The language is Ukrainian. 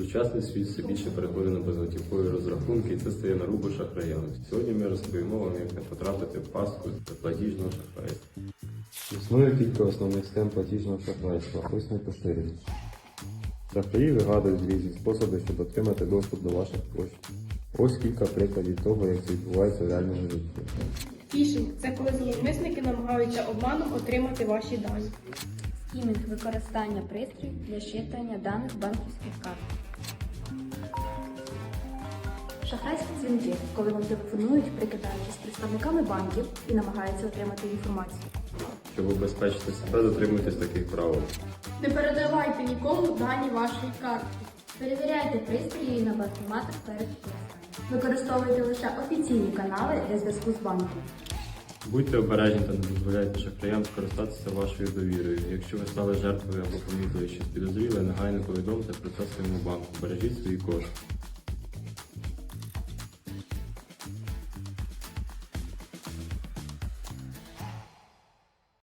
Сучасний світ все більше переходить на безготівкові розрахунки, і це стає на руку шахраям. Сьогодні ми розповімо вам, як не потрапити в пастку платіжного шахрайства. Існує кілька основних схем платіжного шахрайства. Ось найпоширеніші. Шахраї вигадують різні способи, щоб отримати доступ до ваших коштів. Ось кілька прикладів того, як це відбувається в реальному житті. Фішинг це коли зловмисники намагаються обманом отримати ваші дані. Скімінг використання пристроїв для щитання даних банківських карт. Шахрайські дзвінки, коли вам телефонують, прикидаючись представниками банків і намагаються отримати інформацію. Щоб убезпечити себе, дотримуйтесь таких правил. Не передавайте нікому дані вашої карти. Перевіряйте пристрої на банкоматах перед використанням. Використовуйте лише офіційні канали для зв'язку з банком. Будьте обережні та не дозволяйте шахраям скористатися вашою довірою. Якщо ви стали жертвою або помітили щось підозріле, негайно повідомте про це своєму банку. Бережіть свої кошти.